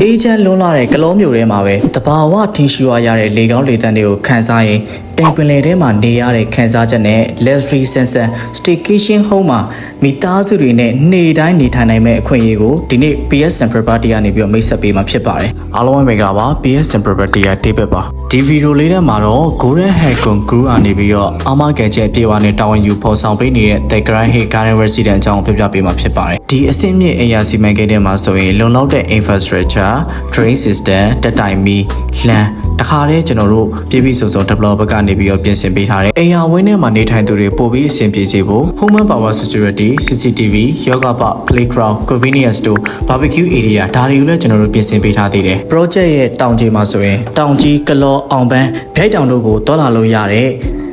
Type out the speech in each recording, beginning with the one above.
အေဂျင့်လွန်းလာတဲ့ကလောမျိုးထဲမှာပဲတဘာဝထင်ရှားရတဲ့လေကောင်းလေတန်းတွေကိုခန်းစားရင်တိမ်ပင်လယ်ထဲမှာနေရတဲ့ခန်းစားချက်နဲ့ luxury sense staycation home မှာမိသားစုတွေနဲ့နေ့တိုင်းနေထိုင်နိုင်မဲ့အခွင့်အရေးကိုဒီနေ့ PSN Property ကနေပြီးတော့မိတ်ဆက်ပေးမှာဖြစ်ပါတယ်အားလုံးပဲမင်္ဂလာပါ PSN Property ရဲ့တိပက်ပါဒီဗီဒီယိုလေးထဲမှာတော့ Golden Hagon Group အနေပြီးတော့အာမခံချက်ပြေဝနဲ့တာဝန်ယူဖော်ဆောင်ပေးနေတဲ့ The Grand Hay Garden Residence အကြောင်းပြပြပေးမှာဖြစ်ပါတယ်ဒီအဆင့်မြင့်အရာစီမံကိန်းတွေမှာဆိုရင်လုံလောက်တဲ့ infrastructure drain system တက်တိုင်မီလမ်း တခါတည်းကျွန်တော်တို့ပြည်ပြည်စုံစုံ developer ကနေပြီးတော့ပြင်ဆင်ပေးထားတယ်အိမ်ယာဝင်းထဲမှာနေထိုင်သူတွေပို့ပြီးအဆင်ပြေစေဖို့ home and power security CCTV yoga park playground convenience store barbecue area ဒါတွေကိုလည်းကျွန်တော်တို့ပြင်ဆင်ပေးထားသေးတယ် project ရဲ့တောင်ကြီးမှာဆိုရင်တောင်ကြီးကလောအောင်ပန်းဗျိုက်တောင်တို့ကိုတွာလာလို့ရတဲ့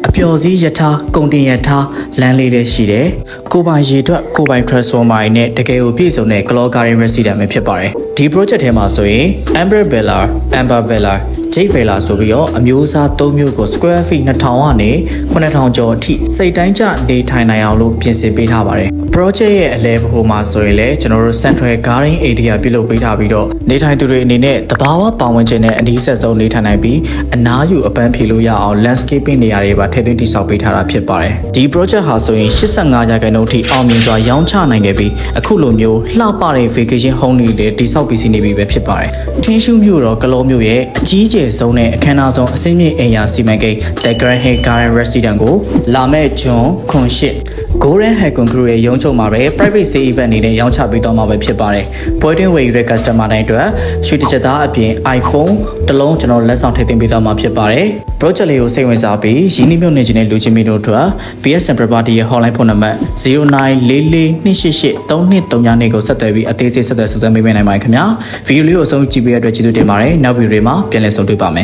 အပျော်စီးယထာကုန်တင်ယထာလမ်းလေးတွေရှိတယ်။ကိုပိုင်ရေအတွက်ကိုပိုင် transformer နဲ့တကယ်ကိုပြည့်စုံတဲ့ Glow Garden Resident ပဲဖြစ်ပါတယ်။ဒီ project ထဲမှာဆိုရင် Amber Villa, Amber Villa, Jade Villa ဆိုပြီးတော့အမျိုးအစား၃မျိုးကို square feet 2000ကနေ9000ကျော်အထိစိတ်တိုင်းကျနေထိုင်နိုင်အောင်လို့ပြင်ဆင်ပေးထားပါတယ်။ project ရဲ့အလဲဘိုမှာဆိုရင်လည်းကျွန်တော်တို့ Central Garden Area ပြုလုပ်ပေးထားပြီးတော့နေထိုင်သူတွေအနေနဲ့တဘာဝပတ်ဝန်းကျင်နဲ့အနည်းဆက်ဆုံးနေထိုင်နိုင်ပြီးအနားယူအပန်းဖြေလို့ရအောင် landscaping နေရာတွေပါထည့်သွင်းတည်ဆောက်ပေးထားတာဖြစ်ပါတယ်။ဒီ project ဟာဆိုရင်85ရာခိုင်နှုန်းထိအောင်မြင်စွာရောင်းချနိုင်ခဲ့ပြီးအခုလိုမျိုးလှပတဲ့ vacation home တွေလည်းတည်ဆောက်ပြီးစီနေပြီပဲဖြစ်ပါတယ်။ထင်းရှူးမြို့တော်ကလောမြို့ရဲ့အကြီးကျယ်ဆုံးနဲ့အခမ်းအနားဆုံးအစင်းမြင့်အိမ်ယာစီမံကိန်း The Grand Hill Garden Residence ကိုလာမယ့်ဂျွန်ခွန်ရှစ် Golden Hagon Group ရဲ့ရုံးချုပ်မှာပဲ private sale event အနေနဲ့ရောင်းချပေးတော့မှာပဲဖြစ်ပါတယ်။ပွဲတွင်းဝယ်ယူတဲ့ customer တိုင်းအတွက်ရွှေတစ်ချက်သားအပြင် iPhone တစ်လုံးကျွန်တော်လက်ဆောင်ထည့်သွင်းပေးတော့မှာဖြစ်ပါတယ်။ project လေးကိုစိတ်ဝင်စားပြီးရင်းနှီးမြှုပ်နှံခြင်းနဲ့လူချင်းမီတို့အတွက် BSN Property ရဲ့ hotline ဖုန်းနံပါတ်0944268323နဲ့ကိုဆက်သွယ်ပြီးအသေးစိတ်ဆက်သွယ်ဆက်သွယ်မေးမြန်းနိုင်ပါတယ်ခင်ဗျာ။ဗီဒီယိုလေးကိုအဆုံးကြည့်ပေးတဲ့အတွက်ကျေးဇူးတင်ပါတယ်။နောက်ဗီဒီယိုတွေမှာပြန်လည်ဆုံတွေ့ပါမယ်